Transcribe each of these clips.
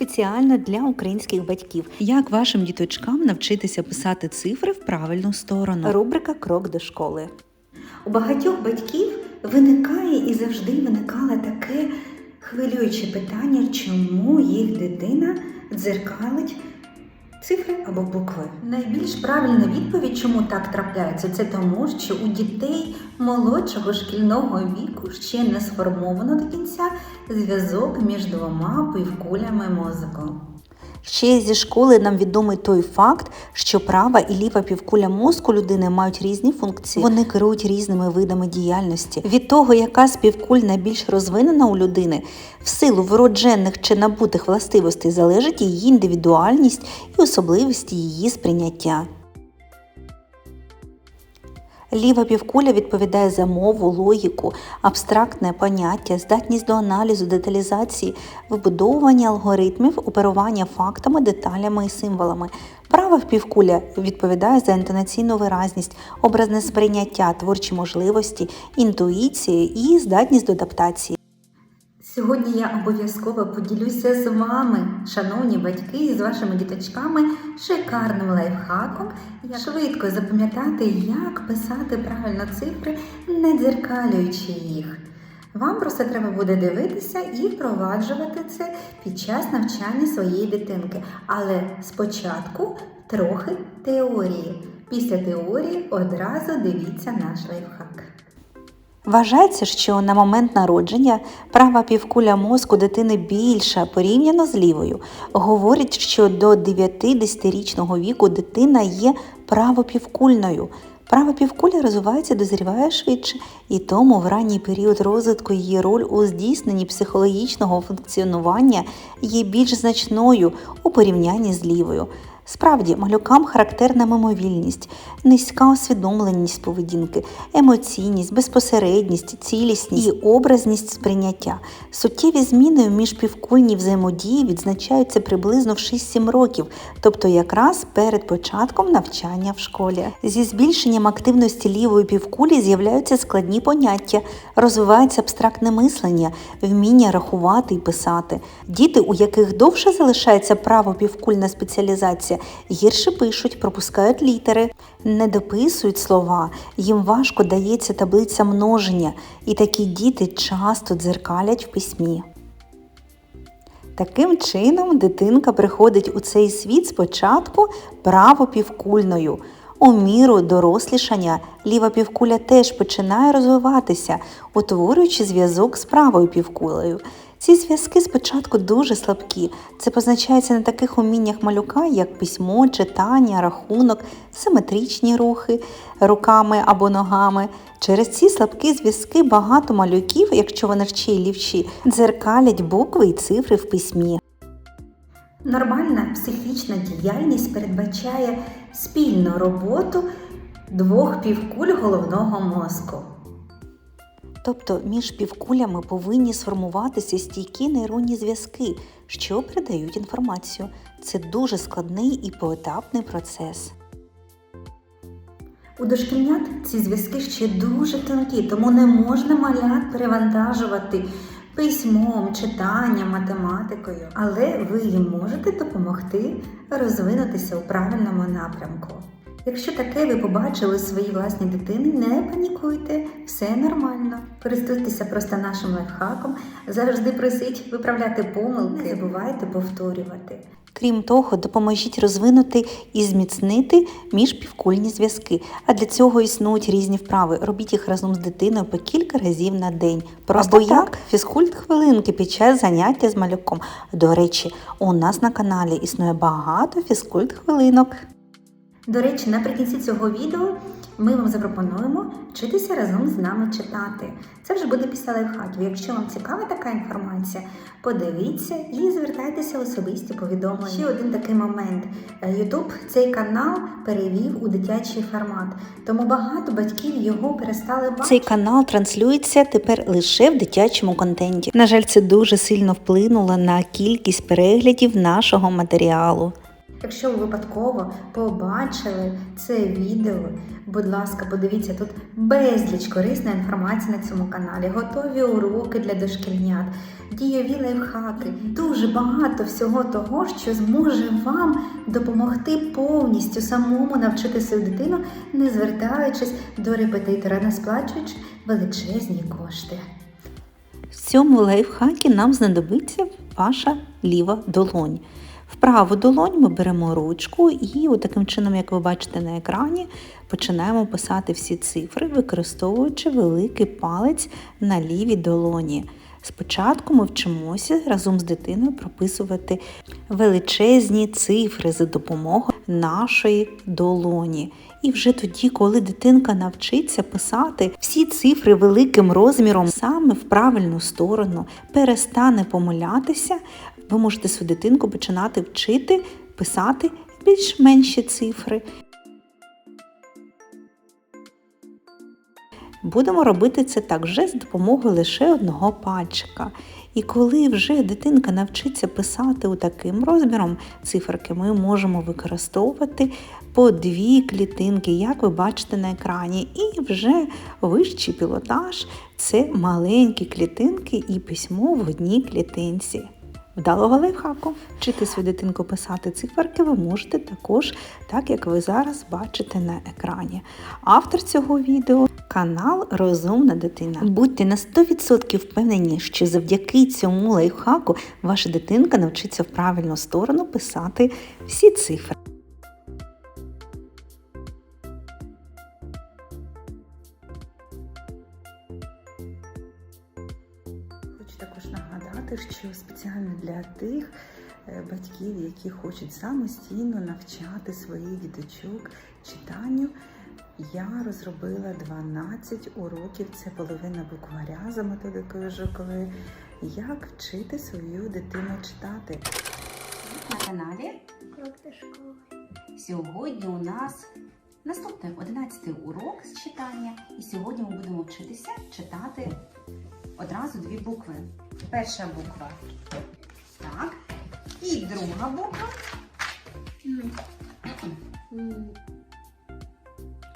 спеціально для українських батьків. Як вашим діточкам навчитися писати цифри в правильну сторону? Рубрика Крок до школи. У багатьох батьків виникає і завжди виникало таке хвилююче питання, чому їх дитина дзеркалить цифри або букви. Найбільш правильна відповідь, чому так трапляється, це тому, що у дітей молодшого шкільного віку ще не сформовано до кінця зв'язок між двома півкулями мозку. Ще зі школи нам відомий той факт, що права і ліва півкуля мозку людини мають різні функції. Вони керують різними видами діяльності. Від того, яка з півкуль найбільш розвинена у людини, в силу вроджених чи набутих властивостей залежить її індивідуальність і особливості її сприйняття. Ліва півкуля відповідає за мову, логіку, абстрактне поняття, здатність до аналізу, деталізації, вибудовування алгоритмів, оперування фактами, деталями і символами. Права півкуля відповідає за інтонаційну виразність, образне сприйняття, творчі можливості, інтуїцію і здатність до адаптації. Сьогодні я обов'язково поділюся з вами, шановні батьки, і з вашими діточками шикарним лайфхаком, як швидко запам'ятати, як писати правильно цифри, не дзеркалюючи їх. Вам просто треба буде дивитися і впроваджувати це під час навчання своєї дитинки. Але спочатку трохи теорії. Після теорії одразу дивіться наш лайфхак. Вважається, що на момент народження права півкуля мозку дитини більша порівняно з лівою. Говорять, що до 9-10-річного віку дитина є правопівкульною. Права півкуля розвивається, дозріває швидше, і тому в ранній період розвитку її роль у здійсненні психологічного функціонування є більш значною у порівнянні з лівою. Справді, малюкам характерна мимовільність, низька усвідомленість поведінки, емоційність, безпосередність, цілісність і образність сприйняття. Суттєві зміни в міжпівкульній взаємодії відзначаються приблизно в 6-7 років, тобто якраз перед початком навчання в школі. Зі збільшенням активності лівої півкулі з'являються складні поняття, розвивається абстрактне мислення, вміння рахувати і писати. Діти, у яких довше залишається правопівкульна спеціалізація, гірше пишуть, пропускають літери, не дописують слова, їм важко дається таблиця множення, і такі діти часто дзеркалять в письмі. Таким чином, дитинка приходить у цей світ спочатку правопівкульною. У міру дорослішання ліва півкуля теж починає розвиватися, утворюючи зв'язок з правою півкулею. Ці зв'язки спочатку дуже слабкі. Це позначається на таких уміннях малюка, як письмо, читання, рахунок, симетричні рухи руками або ногами. Через ці слабкі зв'язки багато малюків, якщо вони вчі і лівчі, дзеркалять букви і цифри в письмі. Нормальна психічна діяльність передбачає спільну роботу двох півкуль головного мозку. Тобто між півкулями повинні сформуватися стійкі нейронні зв'язки, що передають інформацію. Це дуже складний і поетапний процес. У дошкільнят ці зв'язки ще дуже тонкі, тому не можна малят перевантажувати письмом, читанням, математикою. Але ви їм можете допомогти розвинутися у правильному напрямку. Якщо таке ви побачили у своїй власній дитині, не панікуйте, все нормально. Користуйтеся просто нашим лайфхаком, завжди просіть виправляти помилки, не забувайте повторювати. Крім того, допоможіть розвинути і зміцнити міжпівкульні зв'язки. А для цього існують різні вправи. Робіть їх разом з дитиною по кілька разів на день. Просто Або як фізкульт хвилинки під час заняття з малюком. До речі, у нас на каналі існує багато фізкульт хвилинок. До речі, наприкінці цього відео ми вам запропонуємо вчитися разом з нами читати. Це вже буде після лайфхаків. Якщо вам цікава така інформація, подивіться і звертайтеся особисті повідомлення. Ще один такий момент. YouTube цей канал перевів у дитячий формат, тому багато батьків його перестали бачити. Цей канал транслюється тепер лише в дитячому контенті. На жаль, це дуже сильно вплинуло на кількість переглядів нашого матеріалу. Якщо ви випадково побачили це відео, будь ласка, подивіться тут безліч корисної інформації на цьому каналі, готові уроки для дошкільнят, дієві лайфхаки, дуже багато всього того, що зможе вам допомогти повністю самому навчити свою дитину, не звертаючись до репетитора, не сплачуючи величезні кошти. В цьому лайфхакі нам знадобиться ваша ліва долонь. В праву долонь ми беремо ручку і таким чином, як ви бачите на екрані, починаємо писати всі цифри, використовуючи великий палець на лівій долоні. Спочатку ми вчимося разом з дитиною прописувати величезні цифри за допомогою нашої долоні. І вже тоді, коли дитинка навчиться писати всі цифри великим розміром саме в правильну сторону, перестане помилятися, ви можете свою дитинку починати вчити писати більш менші цифри. Будемо робити це так вже з допомогою лише одного пальчика. І коли вже дитинка навчиться писати у таким розміром циферки, ми можемо використовувати по дві клітинки, як ви бачите на екрані. І вже вищий пілотаж це маленькі клітинки і письмо в одній клітинці. Вдалого лайфхаку. Вчити свою дитинку писати циферки ви можете також, так як ви зараз бачите на екрані. Автор цього відео канал Розумна дитина. Будьте на 100% впевнені, що завдяки цьому лайфхаку ваша дитинка навчиться в правильну сторону писати всі цифри. Нагадати, що спеціально для тих е, батьків, які хочуть самостійно навчати своїх діточок читанню, я розробила 12 уроків. Це половина букваря за методикою Жоколи. Як вчити свою дитину читати? На каналі Крок до школи. Сьогодні у нас наступний 11 урок з читання, і сьогодні ми будемо вчитися читати одразу дві букви. Перша буква так, і друга буква.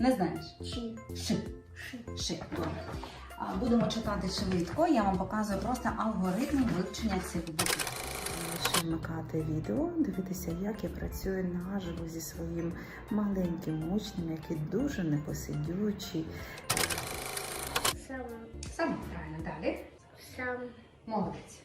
Не знаєш? Ши. Ши. Ши. Добре. Будемо читати швидко. Я вам показую просто алгоритм вивчення цих букв. Вмикати відео, дивитися, як я працюю наживо зі своїм маленьким учнем, який дуже непосидючий. Сам. Саме правильно далі. Сам. Молодець.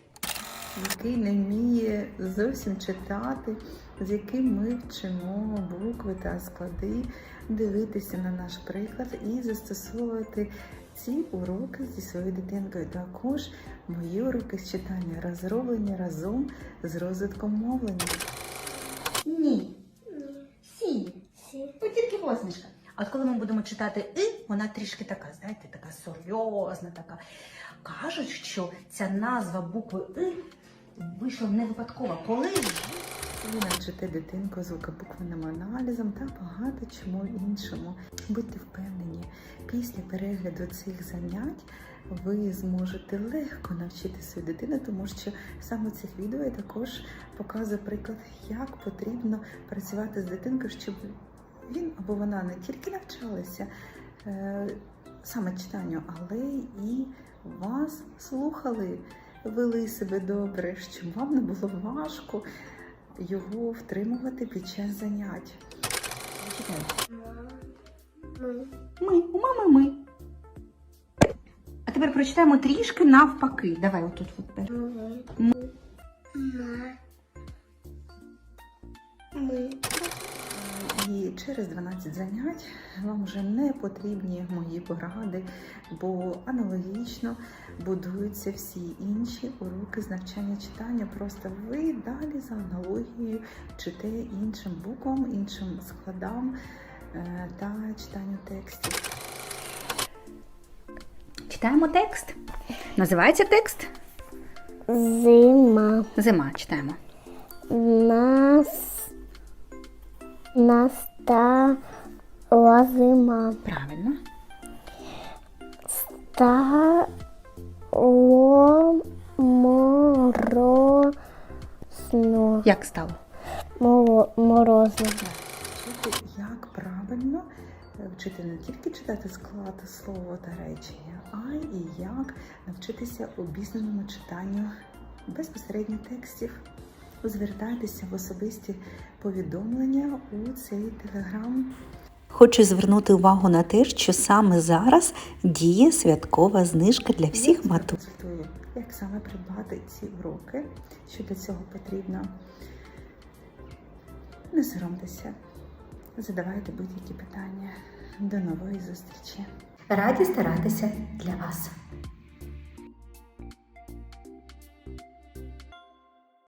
який не вміє зовсім читати, з яким ми вчимо букви та склади, дивитися на наш приклад і застосовувати ці уроки зі своєю дитинкою. Також мої уроки з читання розроблені разом з розвитком мовлення. А коли ми будемо читати «и», вона трішки така, знаєте, така серйозна, така. Кажуть, що ця назва букви «и» вийшла не випадково. Коли Ви навчите дитинку звукобуквенним аналізом та багато чому іншому. Будьте впевнені, після перегляду цих занять ви зможете легко навчити свою дитину, тому що саме цих відео також показую приклад, як потрібно працювати з дитинкою, щоб він або вона не тільки навчалася е, саме читанню, але і вас слухали, вели себе добре, щоб вам не було важко його втримувати під час занять. Ми. у мами ми. А тепер прочитаємо трішки навпаки. Давай отут от. Ми. Ми. І через 12 занять вам вже не потрібні мої поради, бо аналогічно будуються всі інші уроки з навчання читання. Просто ви далі за аналогією чите іншим буквам, іншим складам е, та читанню текстів. Читаємо текст. Називається текст Зима. Зима. Читаємо. Нас. Настала зима. Правильно. Стало моросно. Як стало? моро- морозиво. Як правильно е, вчити не тільки читати склад слова та речення, а й як навчитися обізнаному читанню безпосередньо текстів. Звертайтеся в особисті повідомлення у цей телеграм. Хочу звернути увагу на те, що саме зараз діє святкова знижка для всіх Я як саме придбати ці уроки, що для цього потрібно. Не соромтеся, задавайте будь-які питання. До нової зустрічі. Раді старатися для вас.